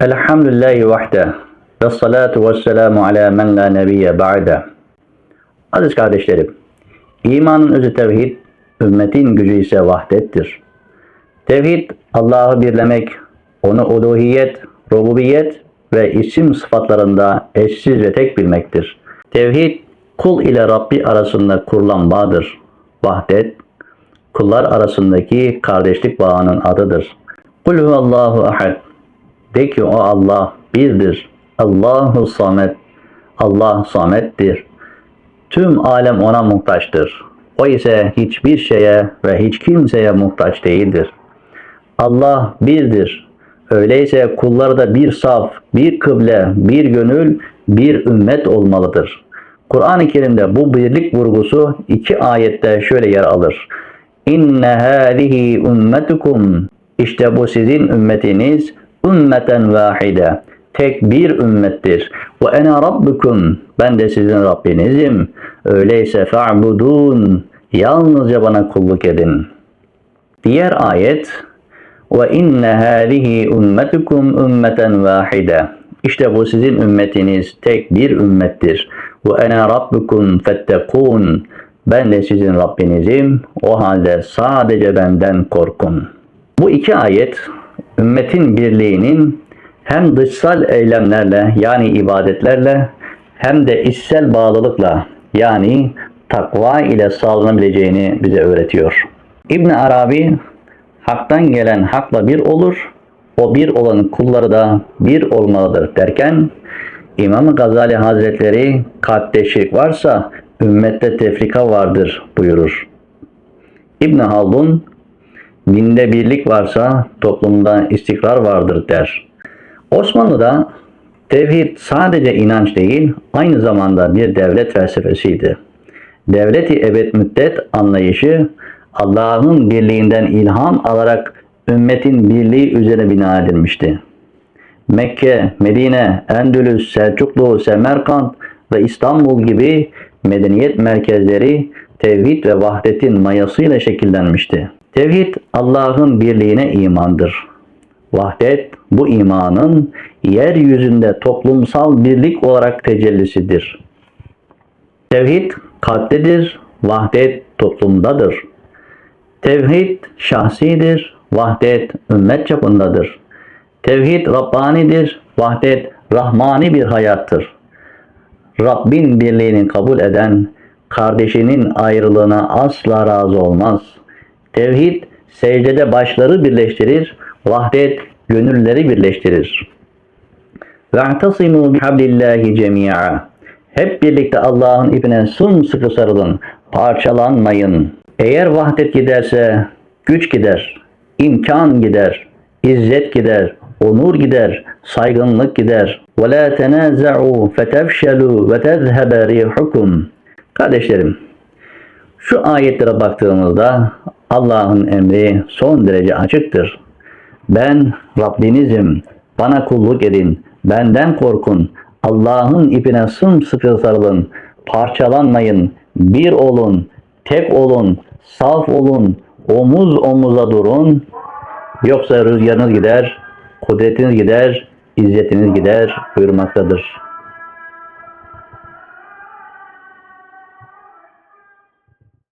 Elhamdülillahi vahde ve salatu ve selamu ala men la nebiyye ba'de. Aziz kardeşlerim, imanın özü tevhid, ümmetin gücü ise vahdettir. Tevhid, Allah'ı birlemek, onu uluhiyet, rububiyet ve isim sıfatlarında eşsiz ve tek bilmektir. Tevhid, kul ile Rabbi arasında kurulan bağdır. Vahdet, kullar arasındaki kardeşlik bağının adıdır. Kul huvallahu ahad. De ki o Allah birdir. Allahu samet. Allah samettir. Tüm alem ona muhtaçtır. O ise hiçbir şeye ve hiç kimseye muhtaç değildir. Allah birdir. Öyleyse kulları da bir saf, bir kıble, bir gönül, bir ümmet olmalıdır. Kur'an-ı Kerim'de bu birlik vurgusu iki ayette şöyle yer alır. İnne hâzihi ümmetukum. İşte bu sizin ümmetiniz ümmeten vahide. Tek bir ümmettir. Ve ene rabbukum. Ben de sizin Rabbinizim. Öyleyse fa'budun. Yalnızca bana kulluk edin. Diğer ayet ve inne hâzihi ümmetukum ümmeten vahide. İşte bu sizin ümmetiniz tek bir ümmettir. Ve ene rabbukum fettekûn. Ben de sizin Rabbinizim. O halde sadece benden korkun. Bu iki ayet ümmetin birliğinin hem dışsal eylemlerle yani ibadetlerle hem de içsel bağlılıkla yani takva ile sağlanabileceğini bize öğretiyor. İbn Arabi haktan gelen hakla bir olur, o bir olanın kulları da bir olmalıdır derken İmam Gazali Hazretleri kalpte şirk varsa ümmette tefrika vardır buyurur. İbn Haldun dinde birlik varsa toplumda istikrar vardır der. Osmanlı'da tevhid sadece inanç değil, aynı zamanda bir devlet felsefesiydi. Devleti ebed müddet anlayışı Allah'ın birliğinden ilham alarak ümmetin birliği üzerine bina edilmişti. Mekke, Medine, Endülüs, Selçuklu, Semerkant ve İstanbul gibi medeniyet merkezleri tevhid ve vahdetin mayasıyla şekillenmişti. Tevhid Allah'ın birliğine imandır. Vahdet bu imanın yeryüzünde toplumsal birlik olarak tecellisidir. Tevhid kalptedir, vahdet toplumdadır. Tevhid şahsidir, vahdet ümmet çapındadır. Tevhid Rabbanidir, vahdet Rahmani bir hayattır. Rabbin birliğini kabul eden, kardeşinin ayrılığına asla razı olmaz. Tevhid secdede başları birleştirir, vahdet gönülleri birleştirir. وَاَعْتَصِمُوا بِحَبْلِ اللّٰهِ جَمِيعًا Hep birlikte Allah'ın ipine sımsıkı sarılın, parçalanmayın. Eğer vahdet giderse güç gider, imkan gider, izzet gider, onur gider, saygınlık gider. وَلَا تَنَازَعُوا فَتَفْشَلُوا وَتَذْهَبَ رِيحُكُمْ Kardeşlerim, şu ayetlere baktığımızda Allah'ın emri son derece açıktır. Ben Rabbinizim, bana kulluk edin, benden korkun, Allah'ın ipine sımsıkı sarılın, parçalanmayın, bir olun, tek olun, saf olun, omuz omuza durun. Yoksa rüzgarınız gider, kudretiniz gider, izzetiniz gider buyurmaktadır.